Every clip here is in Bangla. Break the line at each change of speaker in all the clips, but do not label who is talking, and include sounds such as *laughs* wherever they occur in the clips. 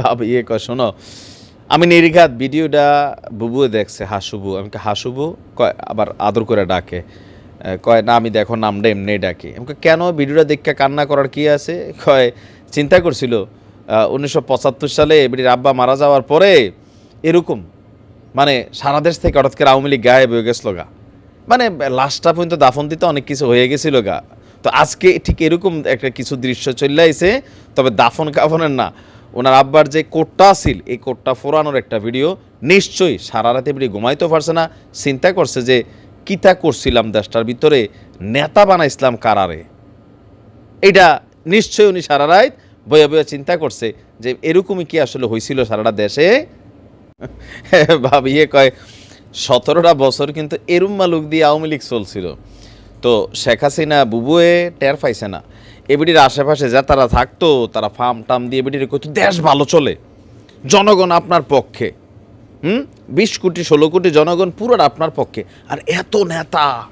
বাবা ইয়ে কয়, শোনো, আমি নিরিঘাত ভিডিওটা বুবু দেখছে, হাসুবু, আমি হাসুবু, কয়, আবার আদর করে ডাকে কয়, না, আমি দেখো নামটা এমনি ডাকি। আমি কেন ভিডিওটা দেখে কান্না করার কি আছে? কয়, চিন্তা করছিল উনিশশো পঁচাত্তর সালে এবিটির আব্বা মারা যাওয়ার পরে এরকম মানে সারা দেশ থেকে হঠাৎ করে আওয়ামী লীগ গায়েব হয়ে গেছিল গা। মানে লাস্টটা পর্যন্ত দাফন দিতে অনেক কিছু হয়ে গেছিল গা। তো আজকে ঠিক এরকম একটা কিছু দৃশ্য চলে আইছে, তবে দাফন কাফনের না ওনার আব্বার যে কোটটা আছিল, এই কোটটা ফোরানোর একটা ভিডিও নিশ্চয়ই সারা রাতে এবারে ঘুমাইতেও পারছে না। চিন্তা করছে যে, কিতা করছিলাম দেশটার ভিতরে, নেতা বানাইছিলাম কারারে? এটা নিশ্চয়ই উনি সারা রাত বয়ে বয়ে চিন্তা করছে যে, এরকমই কি আসলে হয়েছিল সারাটা দেশে? *laughs* ভাবিয়ে কয়, সতেরোটা বছর কিন্তু এরুম মালুক দিয়ে আওয়ামী লীগ চলছিল। তো শেখ হাসিনা বুবুয়ে টের পাইছে না। এবিটির আশেপাশে যা তারা থাকতো, তারা ফার্ম টাম দিয়ে এবিটির কইতো দেশ ভালো চলে। জনগণ আপনার পক্ষে। হুম? বিশ কোটি, ষোলো কোটি জনগণ পুরোটা আপনার পক্ষে। আর এত নেতা,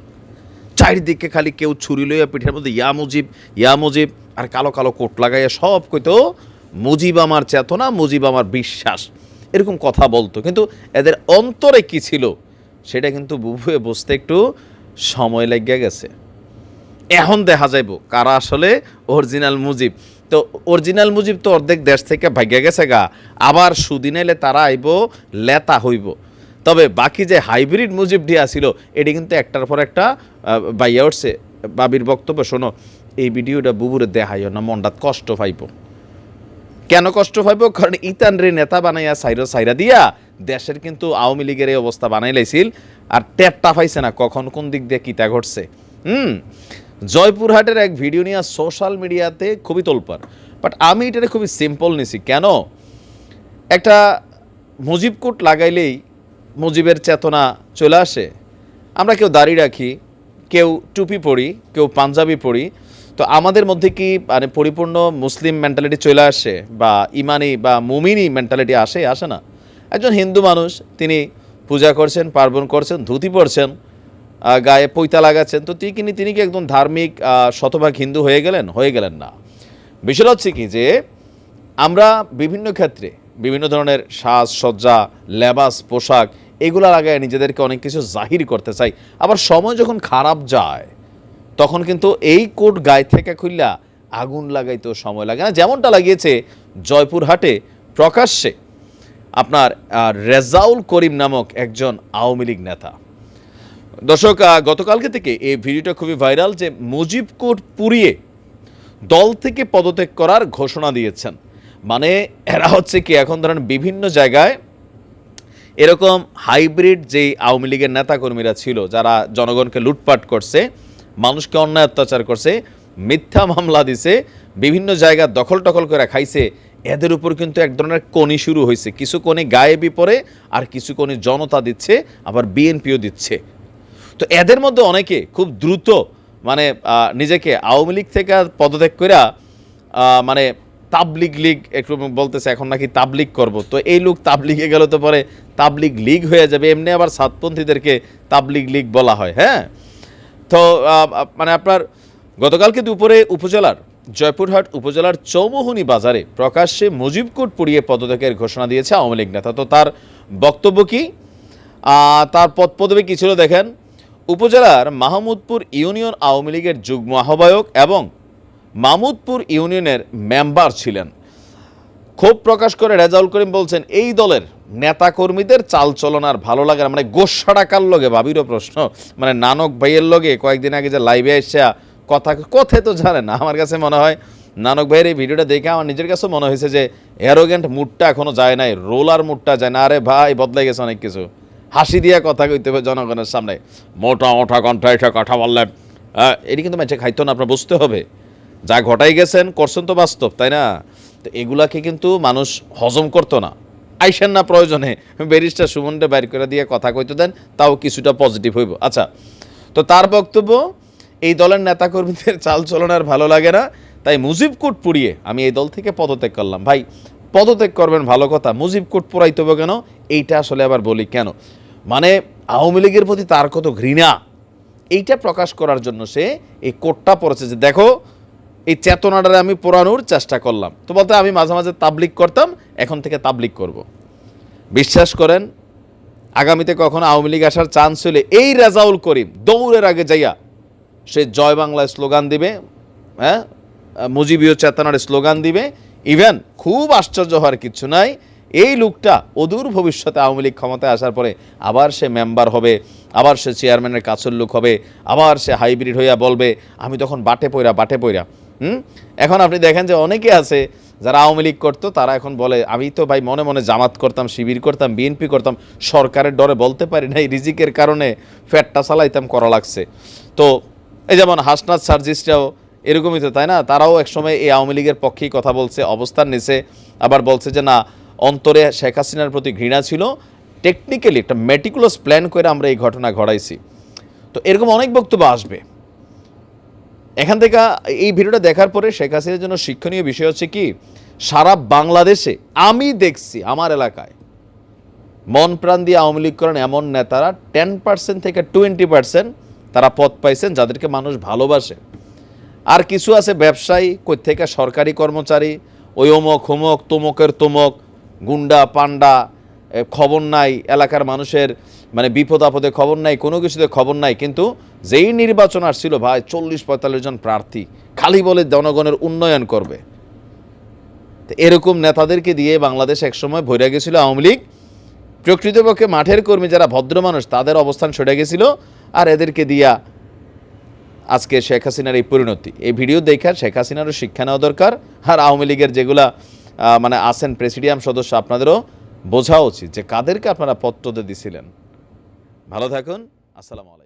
চারিদিকে খালি কেউ ছুরি লইয়া পিঠের মধ্যে ইয়া মুজিব ইয়া মুজিব, আর কালো কালো কোট লাগাইয়া সব কইতো, মুজিব আমার চেতনা, মুজিব আমার বিশ্বাস। এরকম কথা বলতো। কিন্তু এদের অন্তরে কি ছিল, সেটা কিন্তু বুবুয়ে বুঝতে একটু সময় লাগিয়া গেছে। এখন দেখা যাইব কারা আসলে অরিজিনাল মুজিব। তো অরিজিনাল মুজিব তো অর্ধেক দেশ থেকে ভাগ্যা গেছে গা। আবার সুদিন এলে তারা আইব, লেতা হইব। তবে বাকি যে হাইব্রিড মুজিব দিয়া ছিল, এটি কিন্তু একটার পর একটা বাইয়া উঠছে। বাবির বক্তব্য শোনো, এই ভিডিওটা বুবুরে দেখাইও না মনটাত কষ্ট পাইব। কেন কষ্ট পাইব? কারণ ইতান রে নেতা বানাইয়া সাইরা সাইরা দিয়া দেশের কিন্তু আওয়ামী লীগের এই অবস্থা বানাই লাইছিল। আর টেরটা পাইছে না, কখন কোন দিক দিয়ে কিতা ঘটছে। হুম? জয়পুরহাটের এক ভিডিও নিয়ে সোশ্যাল মিডিয়াতে খুবই তোলপার বাট আমি এটা খুবই সিম্পল নিছি। কেন? একটা মুজিব কোট লাগাইলেই মুজিবের চেতনা চলে আসে। আমরা কেউ দাড়ি রাখি, কেউ টুপি পরি, কেউ পাঞ্জাবি পরি। তো আমাদের মধ্যে কি মানে পরিপূর্ণ মুসলিম মেন্টালিটি চলে আসে বা ইমানি বা মুমিনি মেন্টালিটি আসে? আসে না। একজন হিন্দু মানুষ, তিনি পূজা করছেন, পার্বণ করছেন, ধুতি পরছেন গায়ে পৈতা লাগাচ্ছেন। তো তিনি তিনি কি একদম ধার্মিক শতভাগ হিন্দু হয়ে গেলেন? হয়ে গেলেন না। বিষয় হচ্ছে কি যে, আমরা বিভিন্ন ক্ষেত্রে বিভিন্ন ধরনের সাজসজ্জা, লেবাস, পোশাক এগুলো লাগায় নিজেদেরকে অনেক কিছু জাহির করতে চাই। আবার সময় যখন খারাপ যায়, তখন কিন্তু এই কোট গায়ে থেকে খুললা আগুন লাগাইতেও সময় লাগে না। যেমনটা লাগিয়েছে জয়পুরহাটে প্রকাশ্যে আপনার রেজাউল করিম নামক একজন আওয়ামী লীগ নেতা। দর্শক গতকালকে থেকে এই ভিডিওটা খুবই ভাইরাল যে মুজিব কোট পুড়িয়ে দল থেকে পদত্যাগ করার ঘোষণা দিয়েছেন। মানে এরা হচ্ছে কি, এখন ধরেন বিভিন্ন জায়গায় এরকম হাইব্রিড যেই আওয়ামী লীগের নেতাকর্মীরা ছিল, যারা জনগণকে লুটপাট করছে, মানুষকে অন্যায় অত্যাচার করছে, মিথ্যা মামলা দিছে, বিভিন্ন জায়গা দখল টখল করে খাইছে, এদের উপর কিন্তু এক ধরনের কনি শুরু হয়েছে কিছু কনি গায়েবি পড়ে আর কিছু কনি জনতা দিচ্ছে, আবার বিএনপিও দিচ্ছে। তো এদের মধ্যে অনেকে খুব দ্রুত মানে নিজেকে আওয়ামী লীগ থেকে পদত্যাগ করে মানে তাবলিগ লীগ একটু বলতেছে, এখন নাকি তাবলিগ করব। তো এই লোক তাবলিগে গেল তো পরে তাবলিগ লীগ হয়ে যাবে, এমনি আবার সাতপন্থীদেরকে তাবলিগ লীগ বলা হয় হ্যাঁ? তো মানে আপনার গতকালকে দুপুরে উপজেলার, জয়পুরহাট উপজেলার চৌমুহনী বাজারে প্রকাশ্যে মুজিবকোট পুড়িয়ে পদত্যাগের ঘোষণা দিয়েছে আওয়ামী লীগ নেতা। তো তার বক্তব্য কি? তার পদ পদবি কি ছিল দেখেন? উপজেলার মাহমুদপুর ইউনিয়ন আওয়ামী লীগের যুগ্ম আহ্বায়ক এবং মামুদপুর ইউনিয়নের মেম্বার ছিলেন। ক্ষোভ প্রকাশ করে রেজাউল করিম বলছেন, এই দলের নেতা কর্মীদের চাল চলন আর ভালো লাগে না। মানে গোসাড়া কার লগে? ভাবিরও প্রশ্ন। মানে নানক ভাইয়ের লগে? কয়েকদিন আগে যে লাইভে এসে কথা কোথায় তো জানে না। আমার কাছে মনে হয়, নানক ভাইয়ের এই ভিডিওটা দেখে আমার নিজের কাছে মনে হয়েছে যে অ্যারোগেন্ট মুডটা এখনও যায় নাই রোলার মুডটা যায় না। আরে ভাই বদলাই গেছে অনেক কিছু। হাসি দিয়ে কথা কইতে হবে জনগণের সামনে। মোটা মোটা কণ্ঠা এসে কথা বললেন আহ, এটি কিন্তু ম্যাচে খাইতো না আপনার বুঝতে হবে। যা ঘটাই গেছেন করছেন তো বাস্তব তাই না? তো এগুলাকে কিন্তু মানুষ হজম করতো না। আইসেন না প্রয়োজনে ব্যারিস্টার সুমনটা বাইর করে দিয়ে কথা কইতে দেন তাও কিছুটা পজিটিভ হইব। আচ্ছা তো তার বক্তব্য এই দলের নেতাকর্মীদের চাল চলন আর ভালো লাগে না তাই মুজিব কোট পুড়িয়ে আমি এই দল থেকে পদত্যাগ করলাম। ভাই পদত্যাগ করবেন ভালো কথা মুজিব কোট পুরাইতে হবে কেন? এইটা আসলে আবার বলি কেন? মানে আওয়ামী লীগের প্রতি তার কত ঘৃণা, এইটা প্রকাশ করার জন্য সে এই কোটটা পড়েছে যে দেখো, এই চেতনাটারে আমি পোড়ানোর চেষ্টা করলাম। তো বলতে আমি মাঝে মাঝে তাবলিক করতাম, এখন থেকে তাবলিক করব। বিশ্বাস করেন, আগামীতে কখনো আওয়ামী লীগ আসার চান্স হলে এই রেজাউল করিম দৌড়ের আগে যাইয়া সে জয় বাংলায় স্লোগান দিবে হ্যাঁ? মুজিবীয় চেতনার স্লোগান দিবে। ইভেন খুব আশ্চর্য হওয়ার কিছু নাই এই লোকটা অদূর ভবিষ্যতে আওয়ামী লীগ ক্ষমতায় আসার পরে আবার সে মেম্বার হবে, আবার সে চেয়ারম্যানের কাছের লোক হবে, আবার সে হাইব্রিড হইয়া বলবে, আমি তখন বাটে পইরা বাটে পইরা। হুম? এখন আপনি দেখেন যে অনেকে আছে যারা আওয়ামী লীগ করতো, তারা এখন বলে, আমি তো ভাই মনে মনে জামাত করতাম, শিবির করতাম, বিএনপি করতাম, সরকারের ডরে বলতে পারি না, এই রিজিকের কারণে ফ্যাটটা চালাইতাম, করা লাগছে। তো এই যেমন হাসনাথ সার্জিসটাও এরকমই তো, তাই না? তারাও একসময় এই আওয়ামী লীগের পক্ষেই কথা বলছে, অবস্থান নিছে, আবার বলছে যে, না অন্তরে শেখ হাসিনার প্রতি ঘৃণা ছিল। টেকনিক্যালি একটা মেটিকুলাস প্ল্যান করে আমরা এই ঘটনা ঘটাইছি। তো এরকম অনেক বক্তব্য আসবে। এখান থেকে এই ভিডিওটা দেখার পরে শেখ হাসিনার জন্য শিক্ষণীয় বিষয় হচ্ছে কি, সারা বাংলাদেশে আমি দেখছি আমার এলাকায় মন প্রাণ দিয়ে আওয়ামী লীগ করেন এমন নেতারা টেন পার্সেন্ট থেকে টোয়েন্টি পার্সেন্ট তারা পদ পাইছেন যাদেরকে মানুষ ভালোবাসে। আর কিছু আছে ব্যবসায়ী, কই থেকে সরকারি কর্মচারী, ওই অমক, হোমক, তমকের তমক গুন্ডা পান্ডা খবর নাই, এলাকার মানুষের মানে বিপদ আপদে খবর নাই, কোনো কিছুতে খবর নাই, কিন্তু যেই নির্বাচন আসছিল, ভাই, চল্লিশ পঁয়তাল্লিশ জন প্রার্থী, খালি বলে জনগণের উন্নয়ন করবে। তো এরকম নেতাদেরকে দিয়ে বাংলাদেশ একসময় ভরে গেছিল আওয়ামী লীগ। প্রকৃতপক্ষে মাঠের কর্মী যারা ভদ্র মানুষ, তাদের অবস্থান সরে গেছিল, আর এদেরকে দিয়া আজকে শেখ হাসিনার এই পরিণতি। এই ভিডিও দেখা শেখ হাসিনারও শিক্ষা নেওয়া দরকার, আর আওয়ামী লীগের যেগুলা মানে আসেন প্রেসিডিয়াম সদস্য, আপনাদেরও বোঝা উচিত যে কাদেরকে আপনারা পত্রতে দিছিলেন। ভালো থাকুন, আসসালামু আলাইকুম।